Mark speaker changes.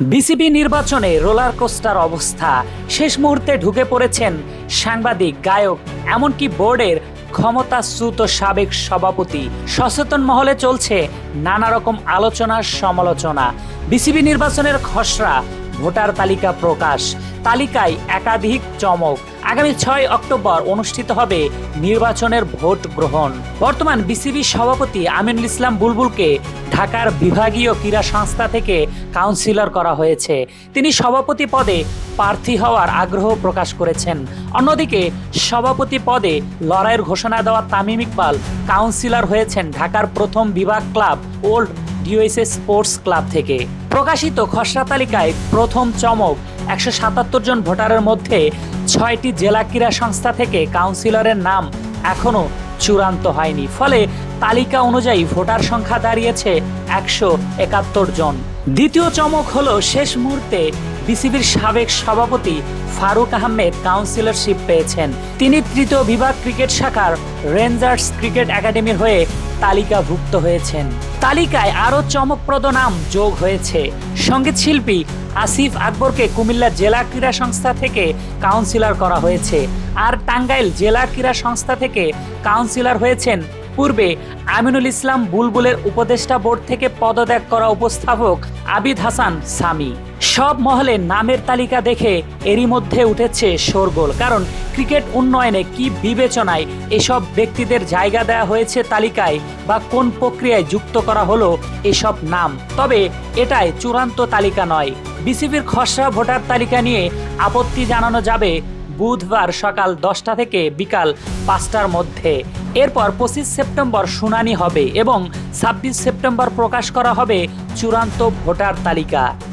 Speaker 1: BCB নির্বাচনে roller coaster অবস্থা। শেষ মুহূর্তে ঢুকে পড়েছেন সাংবাদিক, গায়ক, এমনকি বোর্ডের ক্ষমতাচ্যুত সাবেক সভাপতি। সচেতন মহলে চলছে নানা রকম আলোচনা, সমালোচনা। বিসিবি নির্বাচনের খসড়া, ভোটার তালিকা প্রকাশ। তালিকায় একাধিক চমক। আগামী ছয় অক্টোবর অনুষ্ঠিত হবে নির্বাচনের ভোট গ্রহণ। বর্তমান বিসিবি সভাপতি আমিনুল ইসলাম বুলবুলকে ঢাকার বিভাগীয় ক্রীড়া সংস্থা থেকে কাউন্সিলর করা হয়েছে। তিনি সভাপতি পদে প্রার্থী হওয়ার আগ্রহ প্রকাশ করেছেন। অন্যদিকে, সভাপতি পদে লড়াইয়ের ঘোষণা দেওয়া তামিম ইকবাল কাউন্সিলর হয়েছেন ঢাকার প্রথম বিভাগ club old DOSS sports club থেকে। প্রকাশিত খসড়া তালিকায় প্রথম চমক একশো সাতাত্তর জন ভোটারের মধ্যে ছয়টি জেলা ক্রীড়া সংস্থা থেকে কাউন্সিলরের নাম এখনও চূড়ান্ত হয়নি। ফলে তালিকা অনুযায়ী ভোটার সংখ্যা দাঁড়িয়েছে একশো একাত্তর জন। দ্বিতীয় চমক হলো শেষ মুহূর্তে বিসিবির সাবেক সভাপতি ফারুক আহমেদ কাউন্সিলরশিপ পেয়েছেন। তিনি তৃতীয় বিভাগ ক্রিকেট শাখার রেঞ্জার্স ক্রিকেট একাডেমির হয়ে তালিকাভুক্ত হয়েছেন। তালিকায় আরও চমকপ্রদ নাম যোগ হয়েছে। সংগীত শিল্পী আসিফ আকবরকে কুমিল্লা জেলা ক্রীড়া সংস্থা থেকে কাউন্সিলর করা হয়েছে। আর টাঙ্গাইল জেলা ক্রীড়া সংস্থা থেকে কাউন্সিলর হয়েছেন পূর্বে আমিনুল ইসলাম বুলবুলের উপদেষ্টা বোর্ড থেকে পদত্যাগ করা উপস্থাপক আবিদ হাসান সামি। সব মহলে নামের তালিকা দেখে এরই মধ্যে উঠেছে শোরগোল, কারণ ক্রিকেট উন্নয়নে কি বিবেচনায় এসব ব্যক্তিদের জায়গা দেওয়া হয়েছে তালিকায় বা কোন প্রক্রিয়ায় যুক্ত করা হলো এসব নাম। তবে এটাই চূড়ান্ত তালিকা নয়। বিসিবির খসড়া ভোটার তালিকা নিয়ে আপত্তি জানানো যাবে বুধবার সকাল দশটা থেকে বিকাল পাঁচটার মধ্যে। এরপর পঁচিশ সেপ্টেম্বর শুনানি হবে এবং ছাব্বিশ সেপ্টেম্বর প্রকাশ করা হবে চূড়ান্ত ভোটার তালিকা।